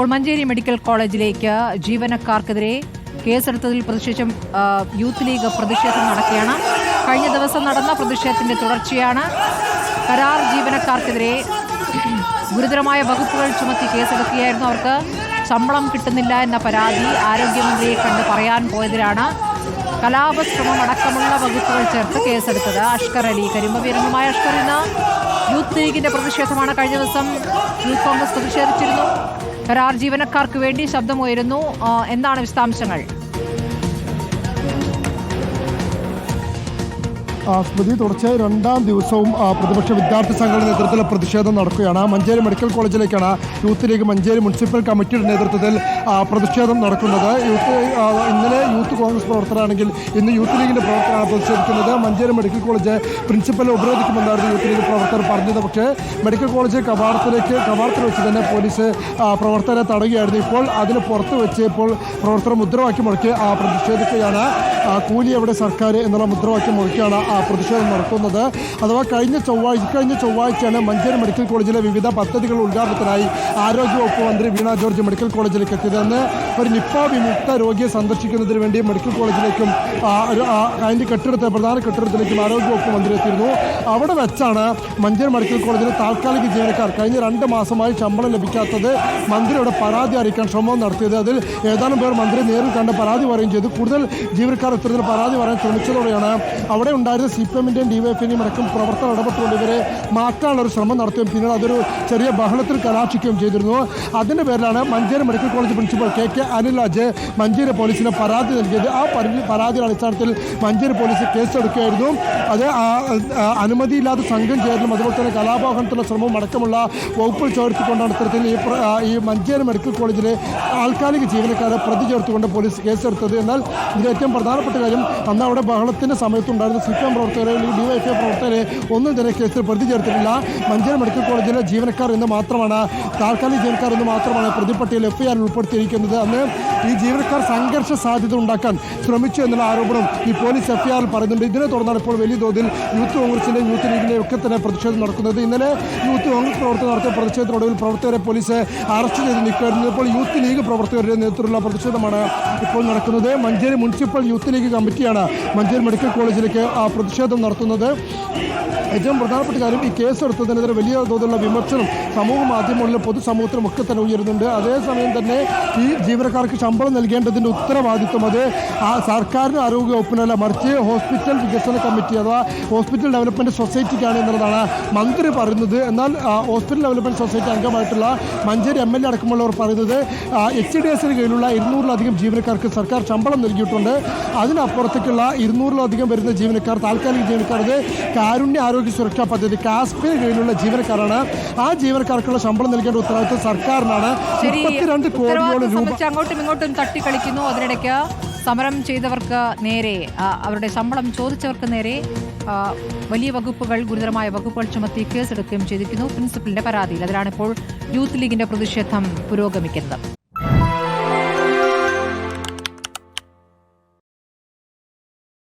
ഇപ്പോൾ മഞ്ചേരി മെഡിക്കൽ കോളേജിലേക്ക് ജീവനക്കാർക്കെതിരെ കേസെടുത്തതിൽ പ്രതിഷേധം യൂത്ത് ലീഗ് പ്രതിഷേധം നടക്കുകയാണ്. കഴിഞ്ഞ ദിവസം നടന്ന പ്രതിഷേധത്തിന്റെ തുടർച്ചയാണ് കരാർ ജീവനക്കാർക്കെതിരെ ഗുരുതരമായ വകുപ്പുകൾ ചുമത്തി കേസെടുക്കുകയായിരുന്നു. അവർക്ക് ശമ്പളം കിട്ടുന്നില്ല എന്ന പരാതി ആരോഗ്യമന്ത്രിയെ കണ്ട് പറയാൻ പോയതിലാണ് കലാപശ്രമം അടക്കമുള്ള വകുപ്പുകൾ ചേർത്ത് കേസെടുത്തത് അഷ്കർ അലി. കരിമ്പവിരങ്ങളുമായ അഷ്കർ ഇന്ന് യൂത്ത് ലീഗിന്റെ പ്രതിഷേധമാണ്. കഴിഞ്ഞ ദിവസം യൂത്ത് കോൺഗ്രസ് പ്രതിഷേധിച്ചിരുന്നു. കരാർ ജീവനക്കാർക്ക് വേണ്ടി ശബ്ദമുയരുന്നു. എന്താണ് വിശദാംശങ്ങൾ? സ്മൃതി തുടർച്ചയായി രണ്ടാം ദിവസവും പ്രതിപക്ഷ വിദ്യാർത്ഥി സംഘടന നേതൃത്വത്തിൽ പ്രതിഷേധം നടക്കുകയാണ്. മഞ്ചേരി മെഡിക്കൽ കോളേജിലേക്കാണ് യൂത്ത് ലീഗ് മഞ്ചേരി മുനിസിപ്പൽ കമ്മിറ്റിയുടെ നേതൃത്വത്തിൽ പ്രതിഷേധം നടക്കുന്നത്. യൂത്ത് ഇന്നലെ യൂത്ത് കോൺഗ്രസ് പ്രവർത്തകരാണെങ്കിൽ ഇന്ന് യൂത്ത് ലീഗിന്റെ പ്രവർത്തകരാണ് പ്രതിഷേധിക്കുന്നത്. മഞ്ചേരി മെഡിക്കൽ കോളേജ് പ്രിൻസിപ്പൽ ഉപരോധിക്കുമെന്നായിരുന്നു യൂത്ത് ലീഗ് പ്രവർത്തകർ പറഞ്ഞത്. പക്ഷേ മെഡിക്കൽ കോളേജ് കവാടത്തിലേക്ക് കവാടത്തിൽ വെച്ച് തന്നെ പോലീസ് പ്രവർത്തകരെ തടയുകയായിരുന്നു. ഇപ്പോൾ അതിന് പുറത്ത് വെച്ച് ഇപ്പോൾ പ്രവർത്തകർ മുദ്രാവാക്യം മുഴക്കി പ്രതിഷേധിക്കുകയാണ്. കൂലി എവിടെ സർക്കാർ എന്നുള്ള മുദ്രാവാക്യം മുഴക്കിയാണ് പ്രതിഷേധം നടത്തുന്നത്. അഥവാ കഴിഞ്ഞ ചൊവ്വാഴ്ച കഴിഞ്ഞ ചൊവ്വാഴ്ചയാണ് മഞ്ചേരി മെഡിക്കൽ കോളേജിലെ വിവിധ പദ്ധതികൾ ഉദ്ഘാടനത്തിനായി ആരോഗ്യവകുപ്പ് മന്ത്രി വീണ ജോർജ് മെഡിക്കൽ കോളേജിലേക്ക് എത്തിയതെന്ന് ഒരു നിപ്പ വിമുക്ത രോഗിയെ സന്ദർശിക്കുന്നതിന് വേണ്ടി മെഡിക്കൽ കോളേജിലേക്കും അതിന്റെ കെട്ടിടത്തെ പ്രധാന കെട്ടിടത്തിലേക്കും ആരോഗ്യവകുപ്പ് മന്ത്രി എത്തിയിരുന്നു. അവിടെ വെച്ചാണ് മഞ്ചേരി മെഡിക്കൽ കോളേജിലെ താൽക്കാലിക ജീവനക്കാർ കഴിഞ്ഞ രണ്ട് മാസമായി ശമ്പളം ലഭിക്കാത്തത് മന്ത്രിയുടെ പരാതി അറിയിക്കാൻ ശ്രമം നടത്തിയത്. അതിൽ ഏതാനും പേർ മന്ത്രി നേരിൽ കണ്ട് പരാതി പറയുകയും ചെയ്തു. കൂടുതൽ ജീവനക്കാർ ഇത്തരത്തിൽ പരാതി പറയാൻ ശ്രമിച്ചതോടെയാണ് അവിടെ ഉണ്ടായിരുന്ന സി പി എമ്മിന്റെയും ഡി വൈ എഫിന്റെയും അടക്കം പ്രവർത്തനം ഇടപെട്ടുകൊണ്ട് ഇവരെ മാറ്റാനുള്ള ഒരു ശ്രമം നടത്തുകയും പിന്നീട് അതൊരു ചെറിയ ബഹളത്തിൽ കലാശിക്കുകയും ചെയ്തിരുന്നു. അതിന്റെ പേരിലാണ് Manjeri medical college principal K K Anilraj Manjeri പോലീസിന് പരാതി നൽകിയത്. ആ പരി- പരാതിയുടെ അടിസ്ഥാനത്തിൽ മഞ്ചേരി പോലീസ് കേസെടുക്കുകയായിരുന്നു. അത് അനുമതിയില്ലാത്ത സംഘം ചേരലും അതുപോലെ തന്നെ കലാപാഹനത്തിലുള്ള ശ്രമവും അടക്കമുള്ള വകുപ്പിൽ ചേർത്തിക്കൊണ്ടാണ് ഇത്തരത്തിൽ ഈ ഈ മഞ്ചേരി മെഡിക്കൽ കോളേജിലെ താൽക്കാലിക ജീവനക്കാരെ പ്രതി ചേർത്തുകൊണ്ട് പോലീസ് കേസെടുത്തത്. എന്നാൽ ഇതിൽ ഏറ്റവും പ്രധാനപ്പെട്ട കാര്യം അന്ന് അവിടെ ബഹളത്തിന്റെ സമയത്തുണ്ടായിരുന്ന സി പി എം പ്രവർത്തകരെ അല്ലെങ്കിൽ ഡി വൈ ഐ പ്രവർത്തകരെ ഒന്നും തന്നെ കേസിൽ പ്രതി ചേർത്തിട്ടില്ല മഞ്ചേരി മെഡിക്കൽ കോളേജിലെ ജീവനക്കാർ എന്ന് മാത്രമാണ് താൽക്കാലിക ജീവനക്കാർ എന്ന് മാത്രമാണ് പ്രതിപ്പട്ടികയിൽ എഫ് ഐ ആർ ഉൾപ്പെടുത്തിയിരിക്കുന്നത്. അന്ന് ഈ ജീവനക്കാർ സംഘർഷ സാധ്യത ഉണ്ടാക്കാൻ ശ്രമിച്ചു എന്നുള്ള ആരോപണം ഈ പോലീസ് എഫ് ഐ ആറിൽ പറയുന്നുണ്ട്. ഇതിനെ തുടർന്നാണ് ഇപ്പോൾ വലിയ തോതിൽ യൂത്ത് കോൺഗ്രസിന്റെ യൂത്ത് ലീഗിന്റെ ഒക്കെ തന്നെ പ്രതിഷേധം നടക്കുന്നത്. ഇന്നലെ യൂത്ത് കോൺഗ്രസ് പ്രവർത്തകർ നടത്തിയ പ്രതിഷേധത്തിനൊടുവിൽ പ്രവർത്തകരെ പോലീസ് അറസ്റ്റ് ചെയ്ത് നിൽക്കുകയായിരുന്നു. ഇപ്പോൾ യൂത്ത് ലീഗ് പ്രവർത്തകരുടെ നേതൃത്വത്തിലുള്ള പ്രതിഷേധമാണ് ഇപ്പോൾ നടക്കുന്നത്. മഞ്ചേരി മുനിസിപ്പൽ യൂത്ത് ലീഗ് കമ്മിറ്റിയാണ് മഞ്ചേരി മെഡിക്കൽ കോളേജിലേക്ക് ആ പ്രതിഷേധം നടത്തുന്നത്. ഏറ്റവും പ്രധാനപ്പെട്ട കാര്യം ഈ കേസ് എടുത്തതിനെതിരെ വലിയ തോതിലുള്ള വിമർശനം സമൂഹ മാധ്യമങ്ങളിലും പൊതുസമൂഹത്തിലും ഒക്കെ തന്നെ ഉയരുന്നുണ്ട്. അതേസമയം തന്നെ ഈ ജീവനക്കാർക്ക് ശമ്പളം നൽകേണ്ടതിന്റെ ഉത്തരവാദിത്വം അത് ആ സർക്കാരിന് ആരോഗ്യ വകുപ്പിനല്ല മറിച്ച് ഹോസ്പിറ്റൽ വികസന കമ്മിറ്റി അഥവാ ഹോസ്പിറ്റൽ ഡെവലപ്മെന്റ് സൊസൈറ്റിക്കാണ് എന്നുള്ളതാണ് മന്ത്രി പറയുന്നത്. എന്നാൽ ഹോസ്പിറ്റൽ ഡെവലപ്മെന്റ് സൊസൈറ്റി അംഗമായിട്ടുള്ള മഞ്ചേരി എം എൽ എ അടക്കമുള്ളവർ പറയുന്നത് എച്ച് ഡി എസിന് കീഴിലുള്ള ഇരുന്നൂറിലധികം ജീവനക്കാർക്ക് സർക്കാർ ശമ്പളം നൽകിയിട്ടുണ്ട്. അതിനപ്പുറത്തേക്കുള്ള ഇരുന്നൂറിലധികം വരുന്ന ജീവനക്കാർ താൽക്കാലിക ജീവനക്കാർ അത് കാരുണ്യ ആരോഗ്യ സുരക്ഷാ പദ്ധതി കാസ്പിന് കീഴിലുള്ള ജീവനക്കാരാണ്. ആ ജീവനക്കാർക്കുള്ള ശമ്പളം നൽകേണ്ട ഉത്തരവാദിത്വം സർക്കാരിനാണ്. മുപ്പത്തിരണ്ട് കോടിയോളം രൂപ അങ്ങോട്ടും ഇങ്ങോട്ടും തട്ടിക്കളിക്കുന്നു. അതിനിടയ്ക്ക് സമരം ചെയ്തവർക്ക് നേരെ അവരുടെ ശമ്പളം ചോദിച്ചവർക്ക് നേരെ വലിയ വകുപ്പുകൾ ഗുരുതരമായ വകുപ്പുകൾ ചുമത്തി കേസെടുക്കുകയും ചെയ്തിരിക്കുന്നു. പ്രിൻസിപ്പലിന്റെ പരാതിയിൽ അതിലാണ് ഇപ്പോൾ യൂത്ത് ലീഗിന്റെ പ്രതിഷേധം പുരോഗമിക്കുന്നത്.